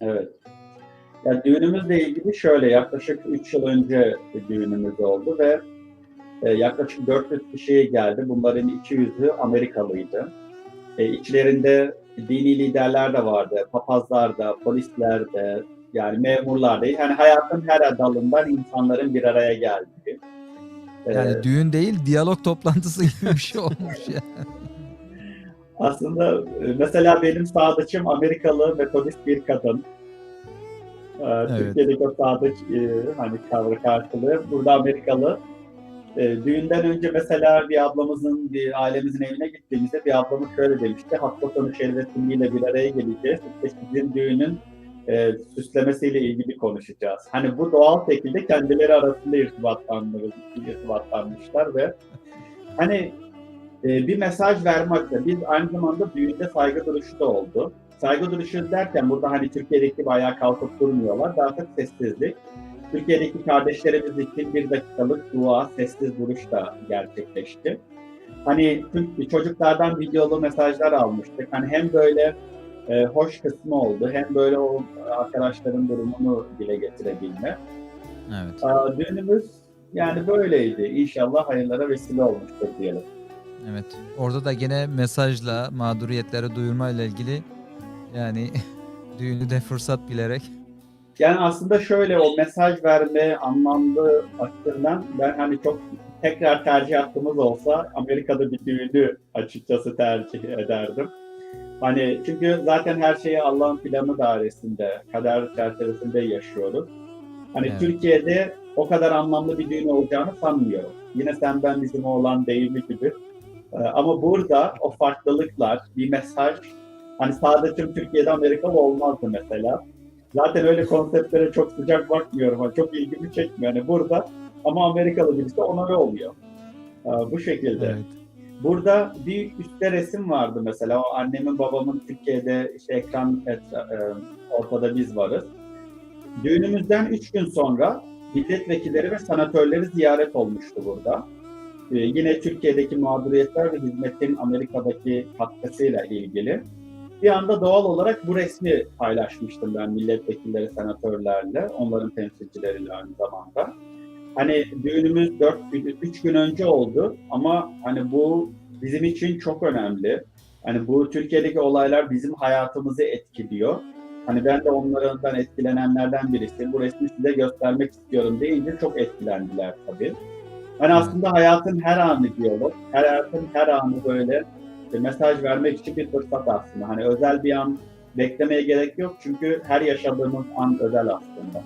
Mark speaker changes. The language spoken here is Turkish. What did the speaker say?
Speaker 1: Evet. Ya düğünümüzle ilgili şöyle yaklaşık 3 yıl önce düğünümüz oldu ve e, yaklaşık 400 kişi geldi. Bunların 200'ü Amerikalıydı. E, içlerinde dini liderler de vardı, papazlar da, polisler de, yani memurlar da. Yani hayatın her dalından insanların bir araya geldiği.
Speaker 2: Yani düğün değil diyalog toplantısı gibi bir şey olmuş ya.
Speaker 1: Aslında e, mesela benim sadıçım Amerikalı metodist bir kadın. Ee, Türkiye'deki o sadıç e, hani kavra karşılığı. Burada Amerikalı. E, düğünden önce mesela bir ablamızın, bir ailemizin evine gittiğimizde bir ablamız şöyle demişti. Hafta sonu şerbetimliyle bir araya geleceğiz. İşte sizin düğünün e, süslemesiyle ilgili konuşacağız. Hani bu doğal şekilde kendileri arasında irtibatlanmış, irtibatlanmışlar ve hani e, bir mesaj vermekle biz aynı zamanda düğünde saygı duruşu da oldu. Saygı duruşu derken burada hani Türkiye'deki gibi ayağa kalkıp durmuyorlar. Daha çok sessizlik. Türkiye'deki kardeşlerimiz için bir dakikalık dua, sessiz duruş da gerçekleşti. Hani çocuklardan videolu mesajlar almıştık. Hani hem böyle e, hoş kısmı oldu, hem böyle o arkadaşların durumunu dile getirebilme.
Speaker 2: Evet.
Speaker 1: Aa, düğünümüz yani böyleydi. İnşallah hayırlara vesile olmuştur diyelim.
Speaker 2: Evet. Orada da gene mesajla mağduriyetleri duyurma ile ilgili yani düğünü de fırsat bilerek
Speaker 1: Yani aslında şöyle o mesaj verme anlamlı açısından ben hani çok tekrar tercih hakkımız olsa Amerika'da bir düğünü açıkçası tercih ederdim. Hani çünkü zaten her şeyi Allah'ın planı dairesinde, kader çerçevesinde yaşıyoruz. Hani
Speaker 2: Evet.
Speaker 1: Türkiye'de o kadar anlamlı bir düğün olacağını sanmıyorum. Yine sen ben bizim oğlan deyimi gibi. Ee, Ama burada o farklılıklar, bir mesaj, hani sadece Türkiye'de Amerikalı olmazdı mesela. Zaten öyle konseptlere çok sıcak bakmıyorum. Hani çok ilgimi çekmiyor. Yani burada ama Amerikalı birisi onore oluyor. Ee, Bu şekilde.
Speaker 2: evet.
Speaker 1: Burada bir üstte resim vardı mesela. O annemin babamın Türkiye'de işte ekran et, e, ortada biz varız. Düğünümüzden üç gün sonra milletvekilleri ve sanatörleri ziyaret olmuştu burada. Ee, yine Türkiye'deki mağduriyetler ve hizmetin Amerika'daki katkısıyla ilgili. Bir anda doğal olarak bu resmi paylaşmıştım ben milletvekilleri, senatörlerle, onların temsilcileriyle aynı zamanda. Hani düğünümüz 4 3 gün önce oldu ama hani bu bizim için çok önemli. Hani bu Türkiye'deki olaylar bizim hayatımızı etkiliyor. Hani ben de onlardan etkilenenlerden birisi. Bu resmi size göstermek istiyorum deyince çok etkilendiler tabii.
Speaker 2: Evet.
Speaker 1: aslında hayatın her anı diyalog, her hayatın her anı böyle bir mesaj vermek için bir fırsat aslında. Hani özel bir an beklemeye gerek yok çünkü her yaşadığımız an özel aslında.